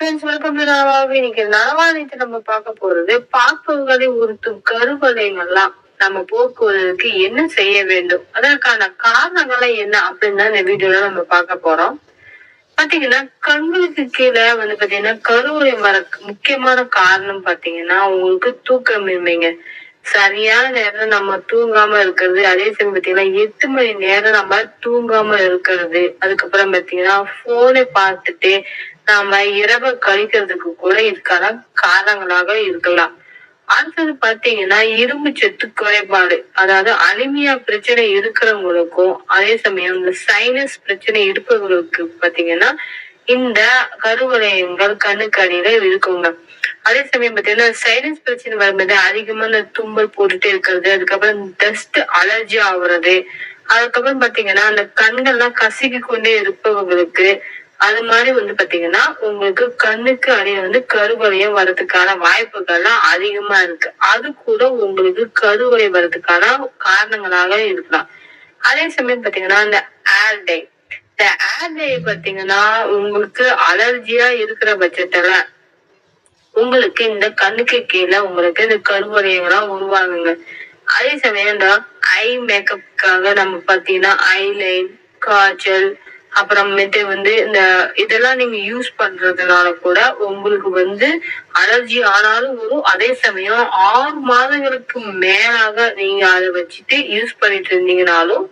Friends welcome to நலவாழ்வு இன்னைக்கு நலவாழ்வு நம்ம பார்க்க போறது பார்ப்பவர்களை உறுத்தும் கருவலைகள்லாம் நம்ம போக்குவதற்கு என்ன செய்ய வேண்டும்? அதற்கான காரணங்களை என்ன அப்படின்னு தான் இந்த வீடியோல நம்ம பார்க்க போறோம். பாத்தீங்கன்னா கண்களுக்கு கீழே வந்து பாத்தீங்கன்னா கருவறை வர முக்கியமான காரணம் பாத்தீங்கன்னா உங்களுக்கு தூக்கமின்மைங்க சரியான நேரம் நம்ம தூங்காம இருக்கிறது அதே சமயம் பாத்தீங்கன்னா எட்டு மணி நேரம் நம்ம தூங்காம இருக்கிறது. அதுக்கப்புறம் பாத்தீங்கன்னா போனை பார்த்துட்டு நாம இரவு கழிக்கிறதுக்கு கூட இதுக்கான காரணங்களாக இருக்கலாம். அடுத்தது பாத்தீங்கன்னா இரும்பு சத்து குறைபாடு அதாவது அனிமியா பிரச்சனை இருக்கிறவங்களுக்கும் அதே சமயம் இந்த சைனஸ் பிரச்சனை இருப்பவங்களுக்கு பாத்தீங்கன்னா இந்த கருவளையங்கள் கண்ணுக்கு அடியில இருக்குங்க. அதே சமயம் பாத்தீங்கன்னா சைனஸ் பிரச்சனை வரும்போது அதிகமான தும்பல் போட்டுட்டே இருக்கிறது அதுக்கப்புறம் டஸ்ட் அலர்ஜி ஆகுறது அதுக்கப்புறம் பாத்தீங்கன்னா அந்த கண்கள்லாம் கசக்கி கொண்டே இருப்பவங்களுக்கு அது மாதிரி வந்து பாத்தீங்கன்னா உங்களுக்கு கண்ணுக்கு அடியில வந்து கருவளையம் வர்றதுக்கான வாய்ப்புகள்லாம் அதிகமா இருக்கு. அது கூட உங்களுக்கு கருவளை வர்றதுக்கான காரணங்களாக இருக்கலாம். அதே சமயம் பாத்தீங்கன்னா இந்த ஏர் டை இந்த ஏர் பாத்தீங்கன்னா உங்களுக்கு அலர்ஜியா இருக்கிற பட்சத்துல உங்களுக்கு இந்த கண்ணுக்கு கீழே உங்களுக்கு இந்த கருவளையங்கள்லாம் உருவாகுங்க. அதே சமயம் இந்த ஐ மேக்கப்புக்காக நம்ம பாத்தீங்கன்னா ஐலைன் காஜல் அப்புறமேட்டு வந்து இந்த இதெல்லாம் நீங்க யூஸ் பண்றதுனால கூட உங்களுக்கு வந்து அலர்ஜி ஆனாலும் வரும். அதே சமயம் ஆறு மாதங்களுக்கு மேலாக நீங்க அதை வச்சுட்டு யூஸ் பண்ணிட்டு இருந்தீங்கனாலும்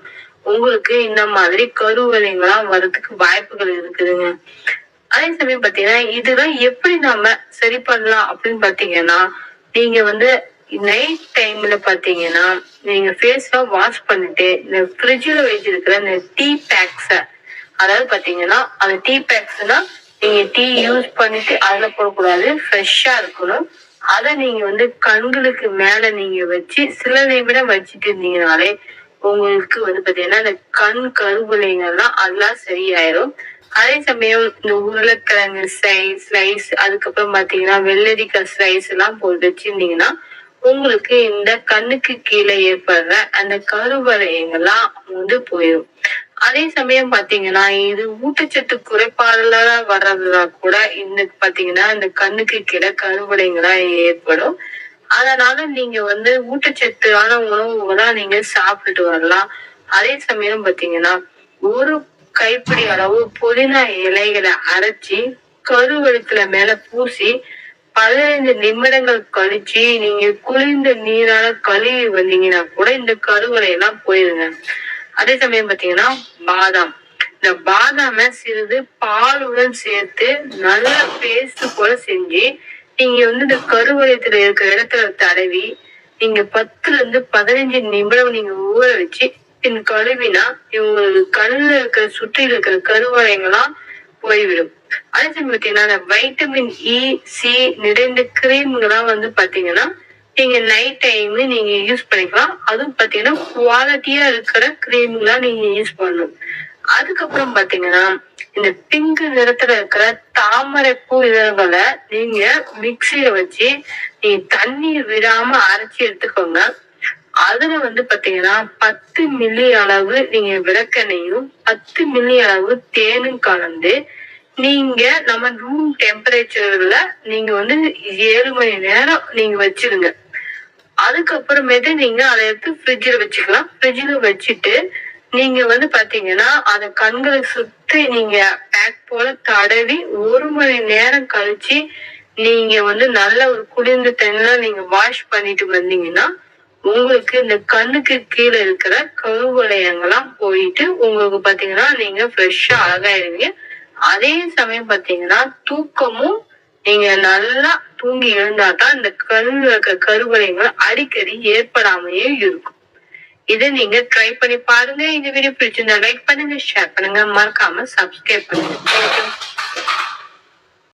உங்களுக்கு இந்த மாதிரி கருவலைங்களாம் வர்றதுக்கு வாய்ப்புகள் இருக்குதுங்க. அதே சமயம் பாத்தீங்கன்னா இதெல்லாம் எப்படி நாம சரி பண்ணலாம் அப்படின்னு பாத்தீங்கன்னா நீங்க வந்து நைட் டைம்ல பாத்தீங்கன்னா நீங்க ஃபேஸ் வாஷ் பண்ணிட்டு இந்த ஃப்ரிட்ஜ்ல வச்சிருக்கிற இந்த டீ பேக்ஸை அதாவது பாத்தீங்கன்னா அந்த டீ பேக்ஸ்னா நீங்க டீ யூஸ் பண்ணிட்டு அதுல போடக்கூடாது. ஃப்ரெஷ்ஷா இருக்கணும். அதை நீங்க வந்து கண்களுக்கு மேல நீங்க வச்சு சில நிமிடம் வச்சுட்டு இருந்தீங்கனாலே உங்களுக்கு வந்து பாத்தீங்கன்னா இந்த கண் கருவலைங்கள்லாம் அதெல்லாம் சரியாயிரும். அதே சமயம் இந்த உருளைக்கிழங்கு ஸ்லைஸ் ஸ்லைஸ் அதுக்கப்புறம் பாத்தீங்கன்னா வெள்ளரிக்காய் ஸ்லைஸ் எல்லாம் போட்டு வச்சிருந்தீங்கன்னா உங்களுக்கு இந்த கண்ணுக்கு கீழே ஏற்படுற அந்த கருவளையங்கள்லாம் வந்து போயிடும் அதே சமயம் பாத்தீங்கன்னா இது ஊட்டச்சத்து குறைபாடுல வர்றதுனா கூட இந்த பாத்தீங்கன்னா இந்த கண்ணுக்கு கிட கருவடைங்களா ஏற்படும். அதனால நீங்க வந்து ஊட்டச்சத்தான உணவுகளா நீங்க சாப்பிட்டு வரலாம். அதே சமயம் பாத்தீங்கன்னா ஒரு கைப்பிடி அளவு புதினா இலைகளை அரைச்சி கருவெழுத்துல மேல பூசி பதினைந்து நிமிடங்கள் கழிச்சு நீங்க குளிர்ந்த நீரால கழுவி வந்தீங்கன்னா கூட இந்த கருவலை எல்லாம் போயிருங்க. அதே சமயம் பாத்தீங்கன்னா பாதாம். இந்த பாதாம சிறிது பாலுடன் சேர்த்து நல்லா பேஸ்ட் போல செஞ்சு நீங்க வந்து இந்த கருவளையத்துல இருக்கிற இடத்துல தடவி நீங்க பத்துல இருந்து பதினஞ்சு நிமிடம் நீங்க ஊற வச்சு பின் கழுவினா இவங்களுக்கு கண்ணுல இருக்கிற சுற்றி இருக்கிற கருவளையங்கள்லாம் போய்விடும். அதே சமயம் பாத்தீங்கன்னா இந்த வைட்டமின் இ சி நிறைந்த கிரீம்கள்லாம் வந்து பாத்தீங்கன்னா நீங்க நைட் டைம் நீங்க யூஸ் பண்ணிக்கலாம். அதுவும் பாத்தீங்கன்னா குவாலிட்டியா இருக்கிற கிரீம்லாம் நீங்க யூஸ் பண்ணணும் அதுக்கப்புறம் பாத்தீங்கன்னா இந்த பிங்க் நிறத்துல இருக்கிற தாமரை பூ இதழ்களை நீங்க மிக்சியில வச்சு நீங்க தண்ணீர் விடாம அரைச்சி எடுத்துக்கோங்க. அதுல வந்து பாத்தீங்கன்னா பத்து மில்லி அளவு நீங்க விளக்கெண்ணையும் பத்து மில்லி அளவு தேனும் கலந்து நீங்க நம்ம ரூம் டெம்பரேச்சர்ல நீங்க வந்து ஏழு மணி நேரம் நீங்க வச்சிருங்க. அதுக்கப்புறமேட்டு நீங்க அதை எடுத்து ஃப்ரிட்ஜில் வச்சுக்கலாம். ஃப்ரிட்ஜில் வச்சுட்டு நீங்க வந்து பாத்தீங்கன்னா அதை கண்களை சுத்தி நீங்க பேக் போல தடவி ஒரு மணி நேரம் கழிச்சு நீங்க வந்து நல்ல ஒரு குளிர்ந்த தண்ணில நீங்க வாஷ் பண்ணிட்டு வந்தீங்கன்னா உங்களுக்கு இந்த கண்ணுக்கு கீழே இருக்கிற கருவளையங்கள்லாம் போயிட்டு உங்களுக்கு பாத்தீங்கன்னா நீங்க ஃப்ரெஷ்ஷா அழகாயிருவீங்க. அதே சமயம் பாத்தீங்கன்னா தூக்கமும் நீங்க நல்லா தூங்கி எழுந்தாதான் இந்த கண்ணுல இருக்க கருவளையங்கள் அடிக்கடி ஏற்படாமையே இருக்கும். இதை நீங்க ட்ரை பண்ணி பாருங்க. இந்த வீடியோ பிடிச்சிருந்தா லைக் பண்ணுங்க ஷேர் பண்ணுங்க. மறக்காம சப்ஸ்கிரைப் பண்ணுங்க.